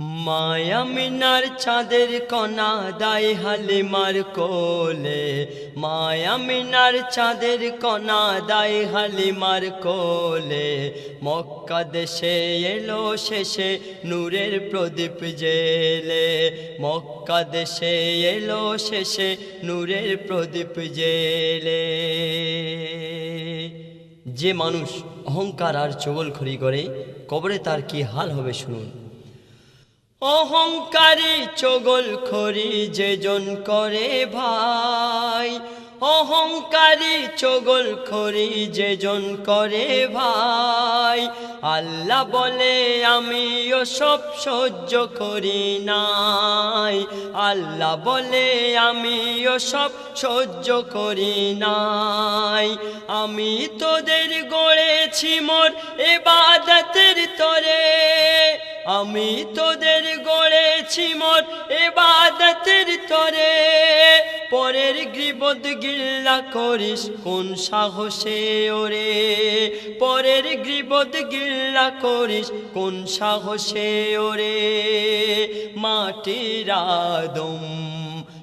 মায়ামিনার চাঁদের কণা দায় হালিমার কোলে। মায়ামিনার চাঁদের কণা দায় হালিমার কোলে। মক্কা দেশে এলো শেষে নূরের প্রদীপ জেলে। মক্কা দেশে এলো শেষে নূরের প্রদীপ জেলে। যে মানুষ অহংকার আর চগলখড়ি করে, কবরে তার কি হাল হবে শুনুন। অহংকারী চগল খড়ি যেজন করে ভাই। অহংকারী চগল খড়ি যেজন করে ভাই। আল্লাহ বলে, আমিও সব সহ্য করি নাই। আল্লাহ বলে, আমিও সব সহ্য করি নাই। আমি তোদের গড়েছি মোর এবাদতের তরে। আমি তোদের গড়েছি মোর এবাদতের তরে, পরের গৃবদ গিল্লা করিস কোন সাহসে ওরে? পরের গৃবদ গিল্লা করিস কোন সাহসে ওরে? মাটির আদম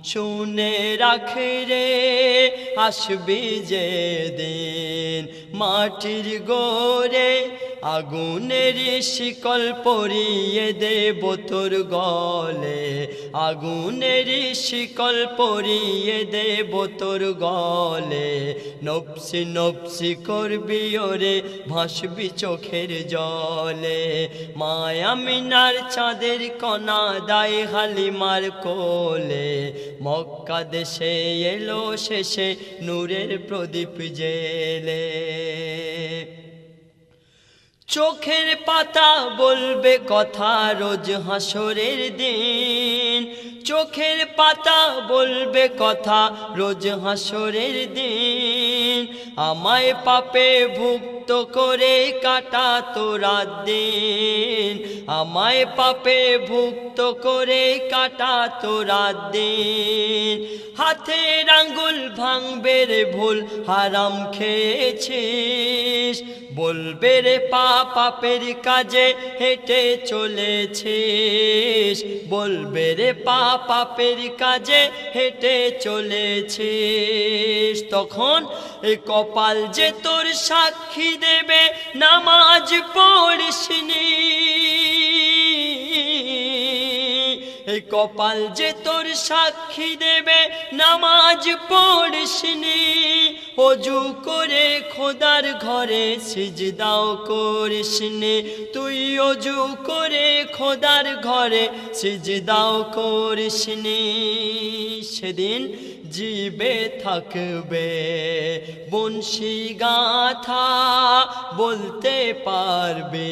শুনে রাখ রে, আসবি যে দিন মাটির গোরে আগুনের শিকল পরিয়ে দেব তোর গলে। আগুনের শিকল পরিয়ে দেব তোর গলে। নপসি নপসি করবি ওরে, ভাসবি চোখের জলে। মায়ামিনার চাঁদের কণা দায় হালিমার কোলে। মক্কা দেশে এলো শেষে নূরের প্রদীপ জেলে। চোখের পাতা বলবে কথা রোজ হাসরের দিন। চোখের পাতা বলবে কথা রোজ হাসরের দিন। আমায় পাপে ভুক্ত করে কাটা তোরা দিন। আমায় পাপে ভুক্ত করে কাটা তোরা দিন। হাতের আঙ্গুল ভাঙবে রে ভুল হারাম খেয়েছিস। বলবে রে পা পাপের কাজে হেঁটে চলেছিস। বলবে রে পা পাপের কাজে হেঁটে চলেছিস। তখন এই কপাল যে তোর সাক্ষী দেবে নামাজ পড়িসনি। এই কপাল যে তোর সাক্ষী দেবে নামাজ পড়িসনি। অজু করে খোদার ঘরে সিজদাও করিসনি। তুই অজু করে খোদার ঘরে সিজদাও করিসনি। সেদিন জীবে থাকবে। বংশী গাথা বলতে পারবে।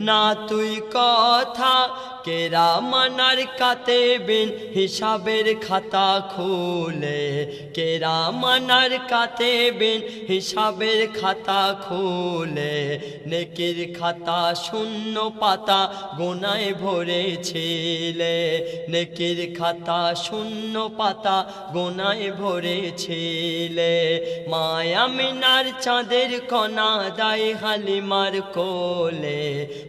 না তুই কথা কেরা মানার কাতেবেন হিসাবের খাতা খুলে। কেরা মানার কাতেবেন হিসাবের খাতা খুলে। নেকির খাতা শূন্য পাতা গোনায় ভরেছিলে। নেকির খাতা শূন্য পাতা গোনায় ভরেছিলে। মায়া মিনার চাঁদের কণা দায় হালিমার কোলে।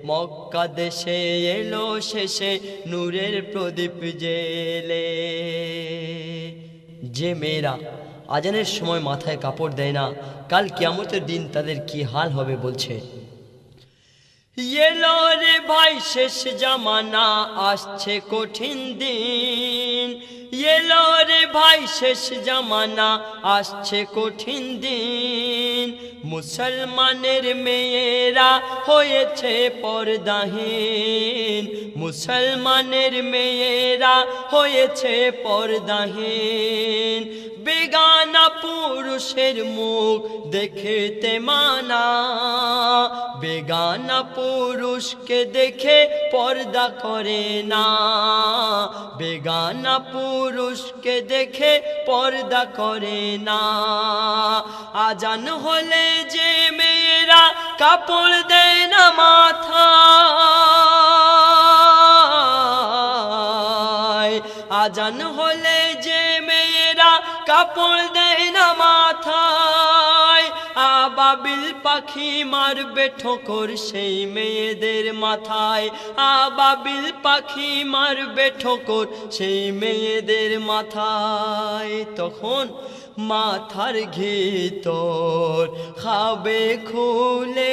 মক্কা দেশে এলো শেষে নূরের প্রদীপ জেলে। যে মেয়েরা আজানের সময় মাথায় কাপড় দেয় না, কাল কিয়ামতের দিন তাদের কি হাল হবে বলছে। এলো রে ভাই, শেষ জামানা, আসছে কঠিন দিন। এলো রে ভাই, শেষ জামানা, আসছে কঠিন দিন। মুসলমানের মেয়েরা হয়েছে পর্দাহীন। মুসলমানের মেয়েরা হয়েছে পর্দাহীন। বেগানা পুরুষের মুখ দেখেতে মানা। বেগানা পুরুষকে দেখে পর্দা করে না। বেগানা পুরুষকে দেখে পর্দা করে না। আজান হলে যে কাপড় দেয় না মাথা। আজান হলে যে মেয়েরা কাপড় দেয় না মাথায় আবাবি আবাবিল পাখি মারবে ঠোকর সেই মেয়েদের মাথায়। আবাবিল পাখি মারবে ঠোকর সেই মেয়েদের মাথায়। তখন মাথার ঘিতর খাবে খুলে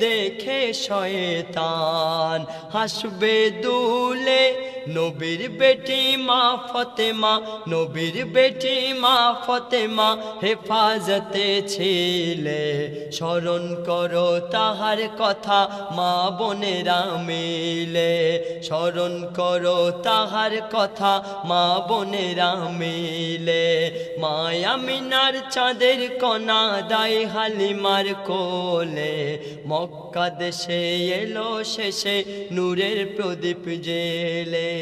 দেখে শয়তান হাসবে দুলে নবীর বেটি মা ফতেমা, নবীর বেটি মা ফতেমা হেফাজতে ছিলে। স্মরণ করো তাহার কথা, মা বোনেরা মিলে। স্মরণ করো তাহার কথা, মা বোনেরা মিলে। মায়া মিনার চাঁদের কণা দাই হালিমার কোলে। মক্কা দেশে এলো শেষে, নূরের প্রদীপ জেলে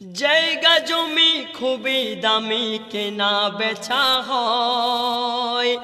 জায়গা জমি খুবই দামি কেনা বেচা হয়।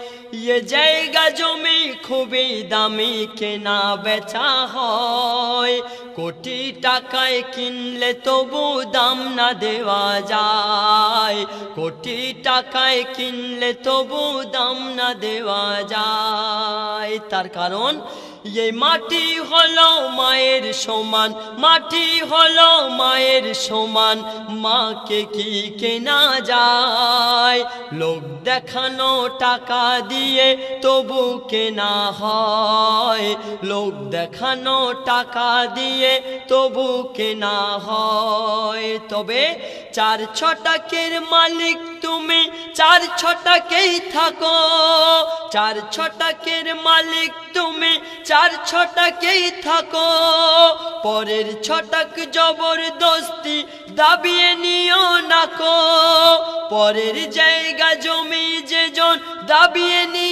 জায়গা জমি খুবই দামি কেনা বেচা হয়। কোটি টাকায় কিনলে তবু দাম না দেওয়া যায়। কোটি টাকায় কিনলে তবু দাম না দেওয়া যায়। তার কারণ এই মাটি হলো মায়ের সমান, মাটি হলো মায়ের সমান। মাকে কি কেনা যায়? লোক দেখানো টাকা দিয়ে তবু কেনা হয়। লোক দেখানো টাকা দিয়ে তবু কেনা হয়। তবে চার ছটাকের মালিক তুমি, চার ছটাকেই থাকো। চার ছটাকের মালিক তুমি, চার ছটাকেই থাকো। পরের ছটাক জবরদস্তি দাবিয়ে নিও নাকো পরের জায়গা জমি যেজন দাবিয়ে নিয়ে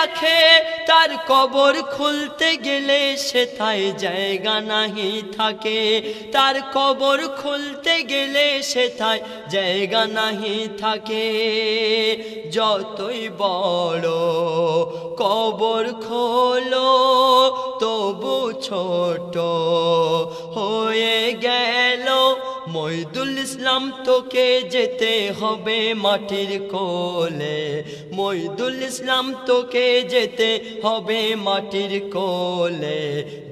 রাখে, তার কবর খুলতে গেলে সেথায় জায়গা নাহি থাকে। তার কবর খুলতে গেলে সেথায় জায়গা নাহি থাকে। যতই বড় কবর খোলো, তবু ছোট হয়ে গেল মইদুল ইসলাম তোকে যেতে হবে মাটির কোলে। মইদুল ইসলাম তোকে যেতে হবে মাটির কোলে।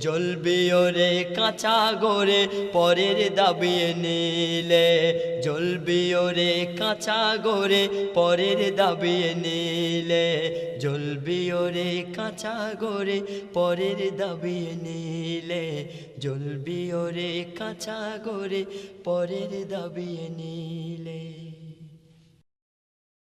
জ্বলবি ওরে কাঁচা গোরে পরের দাবিয়ে নিলে। জ্বলবি ওরে কাঁচা গোরে পরের দাবিয়ে নিলে। জ্বলবি ওরে কাঁচা গোরে পরের দাবিয়ে নিলে। জ্বলবি ওরে কাঁচা গোরে পরের দাবিয়ে নিলে।